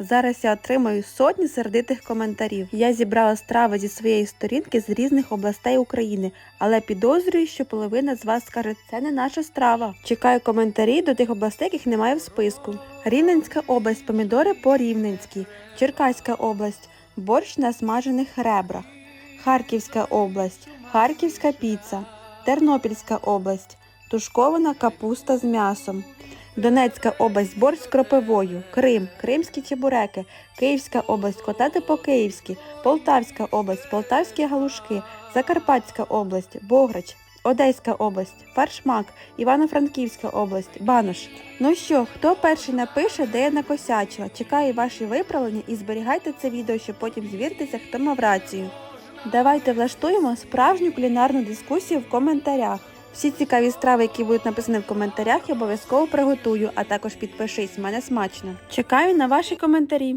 Зараз я отримаю сотні сердитих коментарів. Я зібрала страви зі своєї сторінки з різних областей України, але підозрюю, що половина з вас скаже, це не наша страва. Чекаю коментарі до тих областей, яких немає в списку. Рівненська область, помідори по-рівненськи, Черкаська область, борщ на смажених ребрах, Харківська область, Харківська піца, Тернопільська область, тушкована капуста з м'ясом. Донецька область борщ з кропивою, Крим, кримські чебуреки, Київська область котлети по-київськи, Полтавська область, полтавські галушки, Закарпатська область, Бограч, Одеська область, Фаршмак, Івано-Франківська область, Банош. Ну що, хто перший напише, де я накосячила? Чекаю ваші виправлення і зберігайте це відео, щоб потім звіритися, хто мав рацію. Давайте влаштуємо справжню кулінарну дискусію в коментарях. Всі цікаві страви, які будуть написані в коментарях, я обов'язково приготую, а також підпишись, мене смачно. Чекаю на ваші коментарі.